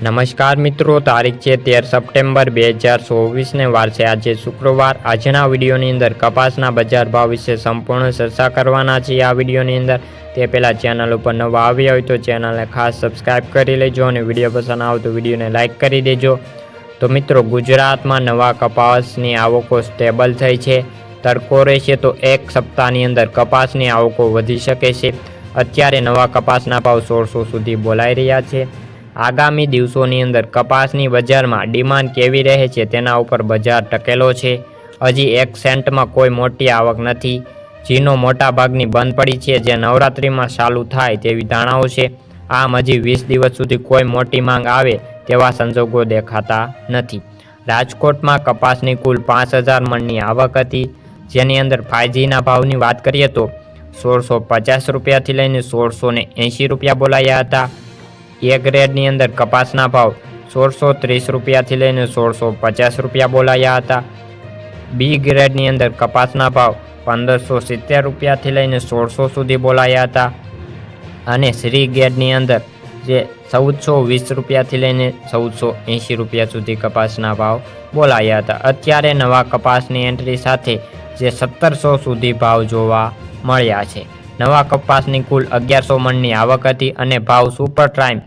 નમસ્કાર મિત્રો, તારીખ છે તેર સપ્ટેમ્બર બે હજાર ચોવીસને વાર છે આજે શુક્રવાર. આજના વિડીયોની અંદર કપાસના બજાર ભાવ વિશે સંપૂર્ણ ચર્ચા કરવાના છીએ આ વિડીયોની અંદર. તે પહેલાં ચેનલ ઉપર નવા આવ્યા હોય તો ચેનલને ખાસ સબસ્ક્રાઇબ કરી લેજો અને વીડિયો પસંદ આવે તો વિડીયોને લાઇક કરી દેજો. તો મિત્રો, ગુજરાતમાં નવા કપાસની આવકો સ્ટેબલ થઈ છે. તડકો રહેશે તો એક સપ્તાહની અંદર કપાસની આવકો વધી શકે છે. અત્યારે નવા કપાસના ભાવ સોળસો સુધી બોલાઈ રહ્યા છે. આગામી દિવસોની અંદર કપાસની બજારમાં ડિમાન્ડ કેવી રહે છે તેના ઉપર બજાર ટકેલો છે. હજી એક સેન્ટમાં કોઈ મોટી આવક નથી. જીનો મોટા ભાગની બંધ પડી છે જે નવરાત્રિમાં ચાલુ થાય તેવી ધારણાઓ છે. આમ હજી વીસ દિવસ સુધી કોઈ મોટી માંગ આવે તેવા સંજોગો દેખાતા નથી. રાજકોટમાં કપાસની કુલ પાંચ હજાર મણની આવક હતી. જેની અંદર ફાઇવજીના ભાવની વાત કરીએ તો સોળસો પચાસ રૂપિયાથી લઈને સોળસો ને રૂપિયા બોલાયા હતા. એ ગ્રેડની અંદર કપાસના ભાવ સોળસો ત્રીસ રૂપિયાથી લઈને સોળસો પચાસ રૂપિયા બોલાયા હતા. બી ગ્રેડની અંદર કપાસના ભાવ પંદરસો સિત્તેર રૂપિયાથી લઈને સોળસો સુધી બોલાયા હતા. અને શ્રી ગ્રેડની અંદર જે ચૌદસો વીસ રૂપિયાથી લઈને ચૌદસો એંશી રૂપિયા સુધી કપાસના ભાવ બોલાયા હતા. અત્યારે નવા કપાસની એન્ટ્રી સાથે જે સત્તરસો સુધી ભાવ જોવા મળ્યા છે. નવા કપાસની કુલ અગિયારસો મણની આવક હતી અને ભાવ સુપર ટ્રાઇમ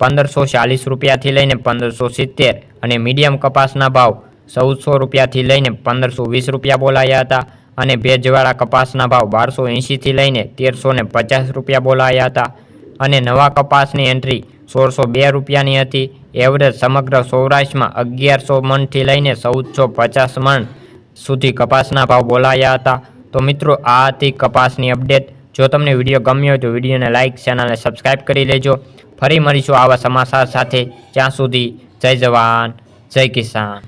પંદરસો ચાલીસ રૂપિયાથી લઈને પંદરસો સિત્તેર અને મીડિયમ કપાસના ભાવ ચૌદસો રૂપિયાથી લઈને પંદરસો વીસ રૂપિયા બોલાયા હતા અને ભેજવાળા કપાસના ભાવ બારસો એંશીથી લઈને તેરસો ને પચાસ રૂપિયા બોલાયા હતા અને નવા કપાસની એન્ટ્રી સોળસો બે રૂપિયાની હતી. એવરેજ સમગ્ર સૌરાષ્ટ્રમાં અગિયારસો મણથી લઈને ચૌદસો પચાસ મણ સુધી કપાસના ભાવ બોલાયા હતા. તો મિત્રો, આ હતી કપાસની અપડેટ જો તમને વીડિયો ગમ્યો હોય તો વિડીયોને લાઇક ચેનલને સબસ્ક્રાઇબ કરી લેજો. ફરી મળીશું આવા સમાચાર સાથે. જ્યાં સુધી જય જવાન, જય કિસાન.